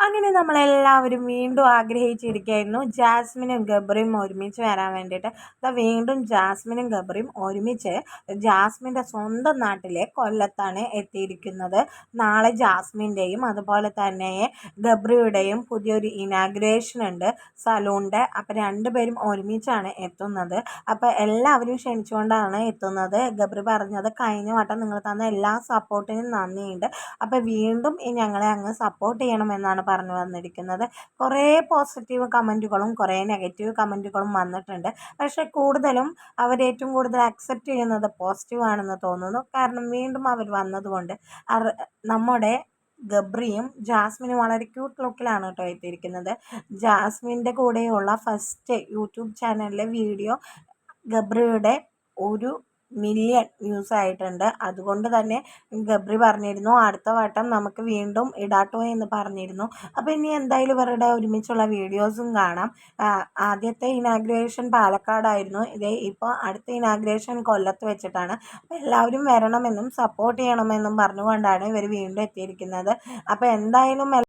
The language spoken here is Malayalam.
അങ്ങനെ നമ്മളെല്ലാവരും വീണ്ടും ആഗ്രഹിച്ചിരിക്കുകയായിരുന്നു ജാസ്മിനും ഗബ്രിയും ഒരുമിച്ച് വരാൻ വേണ്ടിയിട്ട്. അപ്പോൾ വീണ്ടും ജാസ്മിനും ഗബ്രിയും ഒരുമിച്ച് ജാസ്മിന്റെ സ്വന്തം നാട്ടിലെ കൊല്ലത്താണ് എത്തിയിരിക്കുന്നത്. നാളെ ജാസ്മിന്റെയും അതുപോലെ തന്നെ ഗബ്രിയുടെയും പുതിയൊരു ഇനാഗ്രേഷൻ ഉണ്ട് സലൂണിന്റെ അപ്പോൾ രണ്ടുപേരും ഒരുമിച്ചാണ് എത്തുന്നത്. അപ്പോൾ എല്ലാവരും ക്ഷണിച്ചുകൊണ്ടാണ് എത്തുന്നത്. ഗബ്രി പറഞ്ഞത് കഴിഞ്ഞ വട്ടം നിങ്ങൾ തന്ന എല്ലാ സപ്പോർട്ടിനും നന്ദിയുണ്ട്. അപ്പോൾ വീണ്ടും ഞങ്ങളെ അങ്ങ് സപ്പോർട്ട് ചെയ്യണമെന്നാണ് പറഞ്ഞു വന്നിരിക്കുന്നത്. കുറേ പോസിറ്റീവ് കമന്റുകളും കുറേ നെഗറ്റീവ് കമന്റുകളും വന്നിട്ടുണ്ട്. പക്ഷേ കൂടുതലും അവർ ഏറ്റവും കൂടുതൽ അക്സെപ്റ്റ് ചെയ്യുന്നത് പോസിറ്റീവാണെന്ന് തോന്നുന്നു. കാരണം വീണ്ടും അവർ വന്നതുകൊണ്ട് നമ്മുടെ ഗബ്രിയും ജാസ്മിനും വളരെ ക്യൂട്ട് ലുക്കിലാണ് കേട്ടോ എത്തിയിരിക്കുന്നത്. ജാസ്മിന്റെ കൂടെയുള്ള ഫസ്റ്റ് യൂട്യൂബ് ചാനലിലെ വീഡിയോ ഗബ്രിയുടെ ഒരു മില്യൺ വ്യൂസ് ആയിട്ടുണ്ട്. അതുകൊണ്ട് തന്നെ ഗബ്രി പറഞ്ഞിരുന്നു അടുത്ത വട്ടം നമുക്ക് വീണ്ടും ഇടാട്ടോ എന്ന് പറഞ്ഞിരുന്നു. അപ്പോൾ ഇനി എന്തായാലും ഇവരുടെ ഒരുമിച്ചുള്ള വീഡിയോസും കാണാം. ആദ്യത്തെ ഇനാഗ്രേഷൻ പാലക്കാടായിരുന്നു. ഇതേ ഇപ്പോൾ അടുത്ത ഇനാഗ്രേഷൻ കൊല്ലത്ത് വെച്ചിട്ടാണ്. അപ്പോൾ എല്ലാവരും വരണമെന്നും സപ്പോർട്ട് ചെയ്യണമെന്നും പറഞ്ഞുകൊണ്ടാണ് ഇവർ വീണ്ടും എത്തിയിരിക്കുന്നത്. അപ്പോൾ എന്തായാലും